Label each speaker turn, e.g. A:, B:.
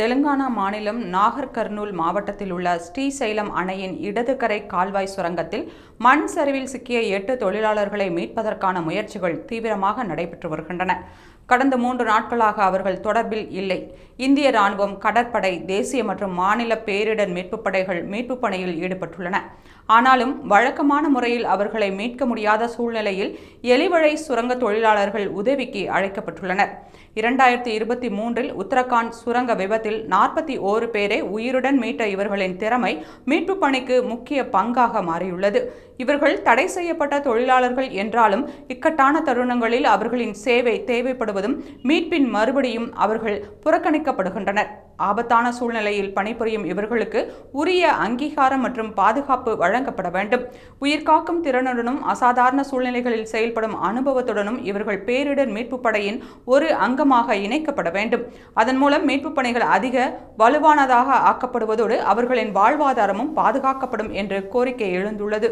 A: தெலுங்கானா மாநிலம் நாகர் கர்னூல் மாவட்டத்தில் உள்ள ஸ்ரீசைலம் அணையின் இடதுகரை கால்வாய் சுரங்கத்தில் மண் சரிவில் சிக்கிய எட்டு தொழிலாளர்களை மீட்பதற்கான முயற்சிகள் தீவிரமாக நடைபெற்று வருகின்றன. கடந்த மூன்று நாட்களாக அவர்கள் தொடர்பில் இல்லை. இந்திய ராணுவம் கடற்படை தேசிய மற்றும் மாநில பேரிடர் மீட்புப் படைகள் மீட்புப் பணியில் ஈடுபட்டுள்ளன. ஆனாலும் வழக்கமான முறையில் அவர்களை மீட்க முடியாத சூழ்நிலையில் எலிவழை சுரங்க தொழிலாளர்கள் உதவிக்கு அழைக்கப்பட்டுள்ளனர். இரண்டாயிரத்தி இருபத்தி மூன்றில் உத்தரகாண்ட் சுரங்க விபத்தில் நாற்பத்தி ஓரு பேரை உயிருடன் மீட்ட இவர்களின் திறமை மீட்பு பணிக்கு முக்கிய பங்காக மாறியுள்ளது. இவர்கள் தடை செய்யப்பட்ட தொழிலாளர்கள் என்றாலும் இக்கட்டான தருணங்களில் அவர்களின் சேவை தேவைப்படுவதும் மீட்பின் மறுபடியும் அவர்கள் புறக்கணிக்கப்படுகின்றனர். ஆபத்தான சூழ்நிலையில் பணிபுரியும் இவர்களுக்கு உரிய அங்கீகாரம் மற்றும் பாதுகாப்பு வழங்கப்பட வேண்டும். உயிர்காக்கும் திறனுடனும் அசாதாரண சூழ்நிலைகளில் செயல்படும் அனுபவத்துடனும் இவர்கள் பேரிடர் மீட்பு படையின் ஒரு அங்கமாக இணைக்கப்பட வேண்டும். அதன் மூலம் மீட்பு பணிகள் அதிக வலுவானதாக ஆக்கப்படுவதோடு அவர்களின் வாழ்வாதாரமும் பாதுகாக்கப்படும் என்று கோரிக்கை எழுந்துள்ளது.